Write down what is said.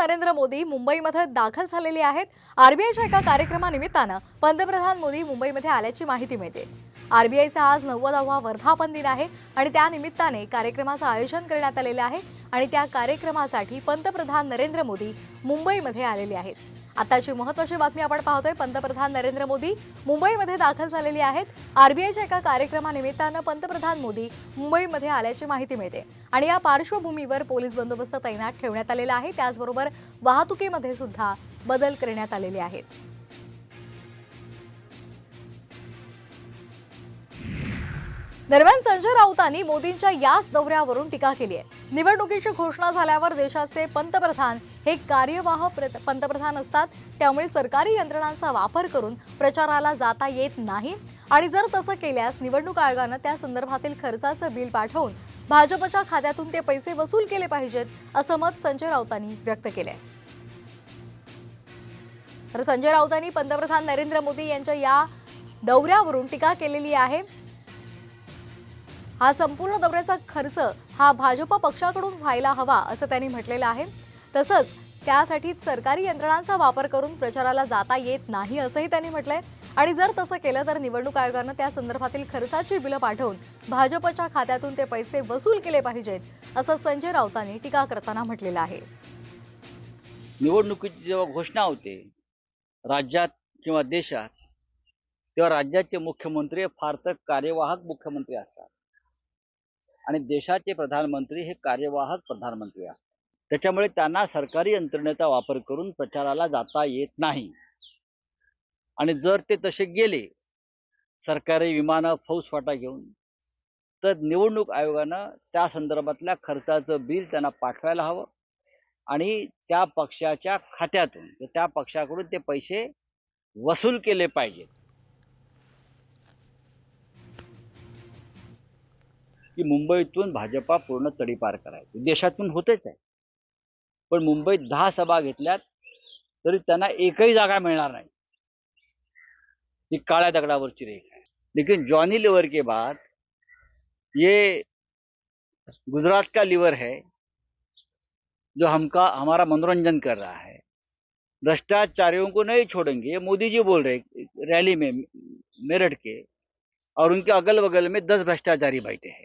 नरेंद्र मोदी मुंबईमध्ये दाखल झालेले आहेत. आरबीआयच्या एका कार्यक्रमानिमित्तानं पंतप्रधान मोदी मुंबईमध्ये आल्याची माहिती मिळते. आरबीआयचा आज नव्वदावा वर्धापन दिन आहे आणि त्यानिमित्ताने कार्यक्रमाचं आयोजन करण्यात आलेलं आहे आणि त्या कार्यक्रमासाठी पंतप्रधान नरेंद्र मोदी मुंबईमध्ये आलेले आहेत. आताची महत्वाची बातमी आपण पाहतोय. पंतप्रधान नरेंद्र मोदी मुंबईमध्ये दाखल झालेले आहेत. आरबीआयच्या एका कार्यक्रमानिमित्तानं पंतप्रधान मोदी मुंबईमध्ये आल्याची माहिती मिळते. आणि या पार्श्वभूमीवर पोलीस बंदोबस्त तैनात ठेवण्यात आलेला आहे. त्याचबरोबर वाहतुकीमध्ये सुद्धा बदल करण्यात आलेले आहेत. दरम्यान संजय राऊतांनी मोदींच्या याच दौऱ्यावरून टीका केली आहे. निवडणुकीची घोषणा झाल्यावर देशाचे पंतप्रधान हे कार्यवाह पंतप्रधान असतात. त्यामुळे सरकारी यंत्रणांचा वापर करून प्रचाराला जाता येत नाही. आणि जर तसं केल्यास निवडणूक आयोगानं त्या संदर्भातील खर्चाचं बिल पाठवून भाजपच्या खात्यातून ते पैसे वसूल केले पाहिजेत असं मत संजय राऊतांनी व्यक्त केलंय. तर संजय राऊतांनी पंतप्रधान नरेंद्र मोदी यांच्या या दौऱ्यावरून टीका केलेली आहे. हा संपूर्ण दौऱ्याचा खर्च हा भाजप पक्षाकडून व्हायला हवा असं त्यांनी म्हटलेलं आहे. तसंच त्यासाठी सरकारी यंत्रणांचा वापर करून प्रचाराला जाता येत नाही असंही त्यांनी म्हटलंय. आणि जर तसं केलं तर निवडणूक आयोगानं त्या संदर्भातील खर्चाची बिलं पाठवून भाजपच्या खात्यातून ते पैसे वसूल केले पाहिजेत असं संजय राऊतांनी टीका करताना म्हटलेलं आहे. निवडणुकीची जेव्हा घोषणा होते राज्यात किंवा देशात तेव्हा राज्याचे मुख्यमंत्री फार तर कार्यवाहक मुख्यमंत्री असतात. आणि देशाचे प्रधानमंत्री हे कार्यवाहक प्रधानमंत्री असतात त्याच्यामुळे त्यांना सरकारी यंत्रणेचा वापर करून प्रचाराला जाता येत नाही. आणि जर ते तसे गेले सरकारी विमानं फौजफाटा घेऊन तर निवडणूक आयोगानं त्या संदर्भातल्या खर्चाचं बिल त्यांना पाठवायला हवं आणि त्या पक्षाच्या खात्यातून त्या पक्षाकडून ते पैसे वसूल केले पाहिजेत. की मुंबईतून भाजपा पूर्ण तडीपार करायची. देशातून होतेच आहे. पण मुंबईत दहा सभा घेतल्यात, तरी त्यांना एकही जागा मिळणार नाही. ही काळ्या दगडावरची रेख आहे. लेकिन जॉनी लिवर के बाद ये गुजरात का लिवर है, जो हमका, हमारा मनोरंजन कर रहा है. भ्रष्टाचारियों को नहीं छोड़ेंगे मोदी जी बोल रहे रैली में, मेरठ के, और उनके अगल बगल में दस भ्रष्टाचारी बैठे हैं।